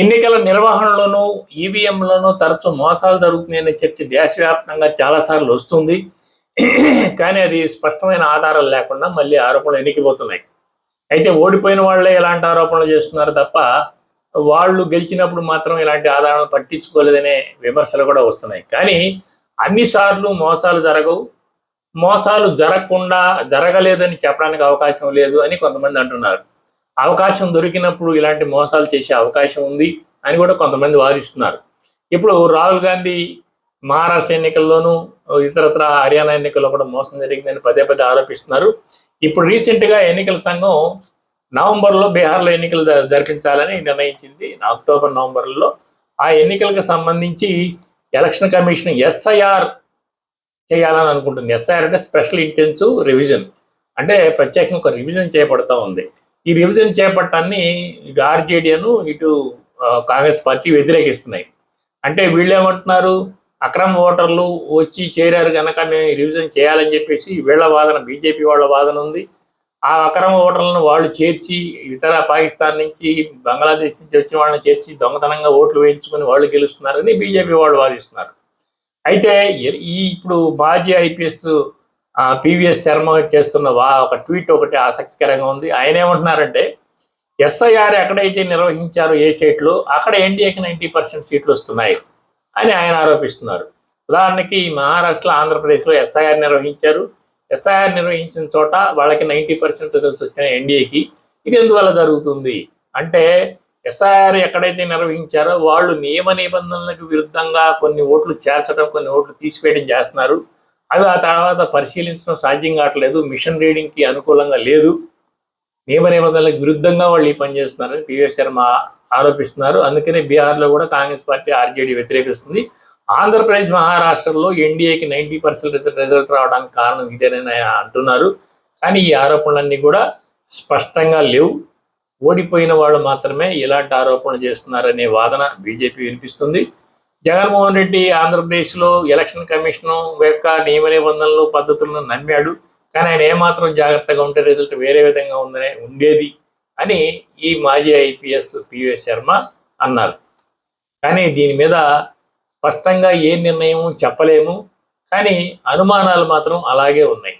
ఎన్నికల నిర్వహణలోనూ ఈవీఎంలోనూ తరచూ మోసాలు జరుగుతున్నాయనే చర్చ దేశవ్యాప్తంగా చాలాసార్లు వస్తుంది. కానీ అది స్పష్టమైన ఆధారాలు లేకుండా మళ్ళీ ఆరోపణలు ఎన్నికిపోతున్నాయి అయితే ఓడిపోయిన వాళ్ళే ఇలాంటి ఆరోపణలు చేస్తున్నారు తప్ప వాళ్ళు గెలిచినప్పుడు మాత్రం ఇలాంటి ఆధారాలను పట్టించుకోలేదనే విమర్శలు కూడా వస్తున్నాయి. కానీ అన్నిసార్లు మోసాలు జరగవు. మోసాలు జరగకుండా జరగలేదని చెప్పడానికి అవకాశం లేదు అని కొంతమంది అంటున్నారు. అవకాశం దొరికినప్పుడు ఇలాంటి మోసాలు చేసే అవకాశం ఉంది అని కూడా కొంతమంది వాదిస్తున్నారు. ఇప్పుడు రాహుల్ గాంధీ మహారాష్ట్ర ఎన్నికల్లోనూ ఇతరత్ర హర్యానా ఎన్నికల్లో కూడా మోసం జరిగిందని పదే పదే ఆరోపిస్తున్నారు. ఇప్పుడు రీసెంట్గా ఎన్నికల సంఘం నవంబర్లో బీహార్లో ఎన్నికలు జరిపించాలని నిర్ణయించింది. అక్టోబర్ నవంబర్లో ఆ ఎన్నికలకు సంబంధించి ఎలక్షన్ కమిషన్ ఎస్ఐఆర్ చేయాలని అనుకుంటుంది. ఎస్ఐఆర్ అంటే స్పెషల్ ఇంటెన్సివ్ రివిజన్. అంటే ప్రత్యేకంగా ఒక రివిజన్ చేయబడతా ఉంది. ఈ రివిజన్ చేపట్టాన్ని ఇటు ఆర్జేడీను ఇటు కాంగ్రెస్ పార్టీ వ్యతిరేకిస్తున్నాయి. అంటే వీళ్ళు ఏమంటున్నారు అక్రమ ఓటర్లు వచ్చి చేరారు కనుక మేము రివిజన్ చేయాలని చెప్పేసి వీళ్ళ వాదన బీజేపీ వాళ్ళ వాదన ఉంది. ఆ అక్రమ ఓటర్లను వాళ్ళు చేర్చి ఇతర పాకిస్తాన్ నుంచి బంగ్లాదేశ్ నుంచి వచ్చిన వాళ్ళని చేర్చి దొంగతనంగా ఓట్లు వేయించుకుని వాళ్ళు గెలుస్తున్నారని బీజేపీ వాళ్ళు వాదిస్తున్నారు. అయితే ఈ ఇప్పుడు మాజీ ఐపీఎస్ పివిఎస్ శర్మ చేస్తున్న వా ఒక ట్వీట్ ఒకటి ఆసక్తికరంగా ఉంది. ఆయన ఏమంటున్నారంటే ఎస్ఐఆర్ ఎక్కడైతే నిర్వహించారో ఏ స్టేట్లో అక్కడ ఎన్డీఏకి నైంటీ పర్సెంట్ సీట్లు వస్తున్నాయి అని ఆయన ఆరోపిస్తున్నారు. ఉదాహరణకి మహారాష్ట్ర ఆంధ్రప్రదేశ్లో ఎస్ఐఆర్ నిర్వహించారు. ఎస్ఐఆర్ నిర్వహించిన చోట వాళ్ళకి నైంటీ పర్సెంట్ రిజల్ట్స్ వచ్చినాయి ఎన్డీఏకి. ఇది ఎందువల్ల జరుగుతుంది? అంటే ఎస్ఐఆర్ ఎక్కడైతే నిర్వహించారో వాళ్ళు నియమ నిబంధనలకు విరుద్ధంగా కొన్ని ఓట్లు చేర్చడం కొన్ని ఓట్లు తీసివేయడం చేస్తున్నారు. అవి ఆ తర్వాత పరిశీలించడం సాధ్యం కావట్లేదు. మిషన్ రీడింగ్కి అనుకూలంగా లేదు. నియమ నిబంధనలకు విరుద్ధంగా వాళ్ళు ఈ పని చేస్తున్నారని పివిఎస్ శర్మ ఆరోపిస్తున్నారు. అందుకనే బీహార్లో కూడా కాంగ్రెస్ పార్టీ ఆర్జేడీ వ్యతిరేకిస్తుంది. ఆంధ్రప్రదేశ్ మహారాష్ట్రలో ఎన్డీఏకి నైంటీ పర్సెంట్ రిజల్ట్ రావడానికి కారణం ఇదేనని అంటున్నారు. కానీ ఈ ఆరోపణలన్నీ కూడా స్పష్టంగా లేవు. ఓడిపోయిన వాళ్ళు మాత్రమే ఇలాంటి ఆరోపణలు చేస్తున్నారనే వాదన బీజేపీ వినిపిస్తుంది. జగన్మోహన్ రెడ్డి ఆంధ్రప్రదేశ్లో ఎలక్షన్ కమిషన్ యొక్క నియమ నిబంధనలు పద్ధతులను నమ్మాడు. కానీ ఆయన ఏమాత్రం జాగ్రత్తగా ఉంటే రిజల్ట్ వేరే విధంగా ఉందనే ఉండేది అని ఈ మాజీ ఐపీఎస్ పివిఎస్ శర్మ అన్నారు. కానీ దీని మీద స్పష్టంగా ఏ నిర్ణయం చెప్పలేము. కానీ అనుమానాలు మాత్రం అలాగే ఉన్నాయి.